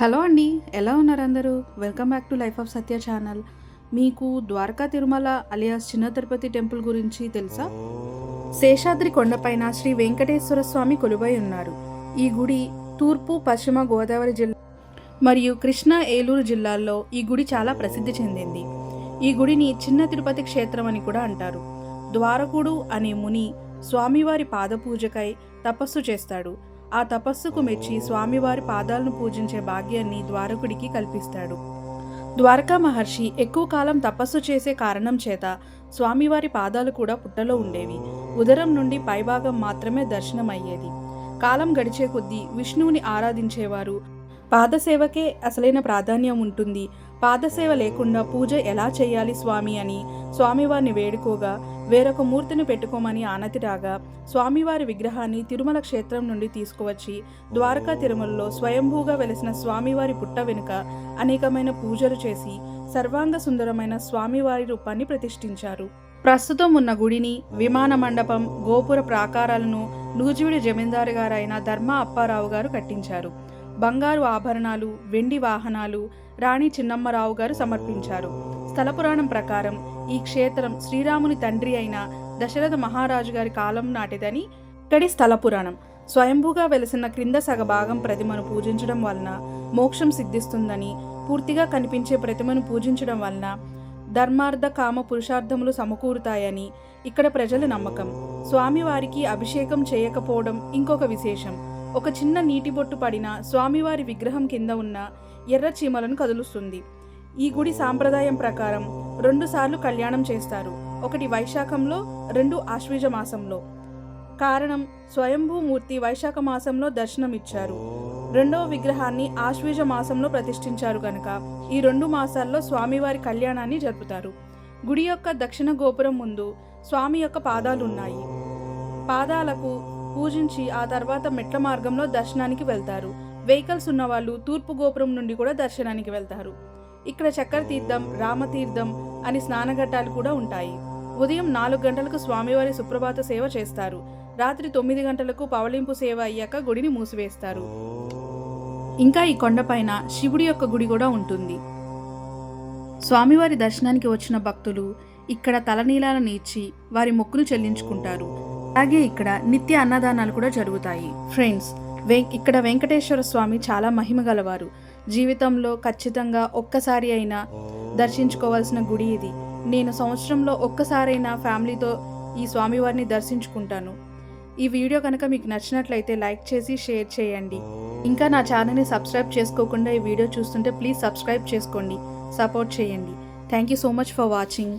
Hello అండి ఎలా ఉన్నారు అందరూ? Welcome back to life of Satya channel. మీకు ద్వారకా తిరుమల అలియాస్ చిన్న తిరుపతి టెంపుల్ గురించి తెలుసా? శేషాద్రి కొండపైన శ్రీ వెంకటేశ్వర స్వామి కొలువై ఉన్నారు. ఈ గుడి తూర్పు పశ్చిమ గోదావరి జిల్లా మరియు కృష్ణా ఏలూరు జిల్లాల్లో ఈ గుడి చాలా ప్రసిద్ధి చెందింది. ఈ గుడిని చిన్న తిరుపతి క్షేత్రం అని కూడా అంటారు. ద్వారకుడు అనే ముని స్వామివారి పాదపూజకై తపస్సు చేస్తాడు. ఆ తపస్సుకు మెచ్చి స్వామివారి పాదాలను పూజించే భాగ్యాన్ని ద్వారకుడికి కల్పిస్తాడు. ద్వారకా మహర్షి ఎక్కువ కాలం తపస్సు చేసే కారణం చేత స్వామివారి పాదాలు కూడా పుట్టలో ఉండేవి. ఉదరం నుండి పైభాగం మాత్రమే దర్శనమయ్యేది. కాలం గడిచే కొద్దీ విష్ణువుని ఆరాధించేవారు పాదసేవకే అసలైన ప్రాధాన్యం ఉంటుంది. పాదసేవ లేకుండా పూజ ఎలా చేయాలి స్వామి అని స్వామివారిని వేడుకోగా వేరొక మూర్తిని పెట్టుకోమని ఆనతి రాగా స్వామివారి విగ్రహాన్ని తిరుమల క్షేత్రం నుండి తీసుకువచ్చి ద్వారకా తిరుమలలో స్వయంభూగా వెలిసిన స్వామివారి పుట్ట వెనుక అనేకమైన పూజలు చేసి సర్వాంగ సుందరమైన స్వామివారి రూపాన్ని ప్రతిష్ఠించారు. ప్రస్తుతం ఉన్న గుడిని విమాన మండపం గోపుర ప్రాకారాలను నూజివిడి జమీందారు గారైన ధర్మ అప్పారావు గారు కట్టించారు. బంగారు ఆభరణాలు వెండి వాహనాలు రాణి చిన్నమ్మరావు గారు సమర్పించారు. స్థల పురాణం ప్రకారం ఈ క్షేత్రం శ్రీరాముని తండ్రి అయిన దశరథ మహారాజు గారి కాలం నాటిదని ఇక్కడి స్థల పురాణం స్వయంభూగా వెలిసిన క్రింద సగ భాగం ప్రతిమను పూజించడం వలన మోక్షం సిద్ధిస్తుందని పూర్తిగా కనిపించే ప్రతిమను పూజించడం వలన ధర్మార్థ కామ పురుషార్థములు సమకూరుతాయని ఇక్కడ ప్రజల నమ్మకం. స్వామివారికి అభిషేకం చేయకపోవడం ఇంకొక విశేషం. ఒక చిన్న నీటి బొట్టు పడిన స్వామివారి విగ్రహం కింద ఉన్న ఎర్ర చీమలను కదులుస్తుంది. ఈ గుడి సాంప్రదాయం ప్రకారం రెండుసార్లు కళ్యాణం చేస్తారు. ఒకటి వైశాఖంలో రెండు ఆశ్వీజ మాసంలో. కారణం స్వయంభూమూర్తి వైశాఖ మాసంలో దర్శనమిచ్చారు. రెండవ విగ్రహాన్ని ఆశ్వీజ మాసంలో ప్రతిష్ఠించారు కనుక ఈ రెండు మాసాల్లో స్వామివారి కళ్యాణాన్ని జరుపుతారు. గుడి యొక్క దక్షిణ గోపురం ముందు స్వామి యొక్క పాదాలు ఉన్నాయి పాదాలకు పూజించి ఆ తర్వాత మెట్ల మార్గంలో దర్శనానికి వెళ్తారు. వెహికల్స్ ఉన్నవాళ్ళు తూర్పు గోపురం నుండి కూడా దర్శనానికి వెళ్తారు. ఇక్కడ చక్కెర తీర్థం రామతీర్థం అని స్నానఘట్టాలు కూడా ఉంటాయి. ఉదయం నాలుగు గంటలకు స్వామివారి సుప్రభాత సేవ చేస్తారు. రాత్రి తొమ్మిది గంటలకు పవలింపు సేవ అయ్యాక గుడిని మూసివేస్తారు. ఇంకా ఈ కొండపైన శివుడి యొక్క గుడి కూడా ఉంటుంది. స్వామివారి దర్శనానికి వచ్చిన భక్తులు ఇక్కడ తలనీలాలను ఇచ్చి వారి మొక్కును చెల్లించుకుంటారు. అలాగే ఇక్కడ నిత్య అన్నదానాలు కూడా జరుగుతాయి. ఫ్రెండ్స్ వెం ఇక్కడ వెంకటేశ్వర స్వామి చాలా మహిమ గలవారు. జీవితంలో ఖచ్చితంగా ఒక్కసారి అయినా దర్శించుకోవాల్సిన గుడి ఇది. నేను సంవత్సరంలో ఒక్కసారైనా ఫ్యామిలీతో ఈ స్వామివారిని దర్శించుకుంటాను. ఈ వీడియో కనుక మీకు నచ్చినట్లయితే లైక్ చేసి షేర్ చేయండి. ఇంకా నా ఛానల్ని సబ్స్క్రైబ్ చేసుకోకుండా ఈ వీడియో చూస్తుంటే ప్లీజ్ సబ్స్క్రైబ్ చేసుకోండి. సపోర్ట్ చేయండి. Thank you so much for watching.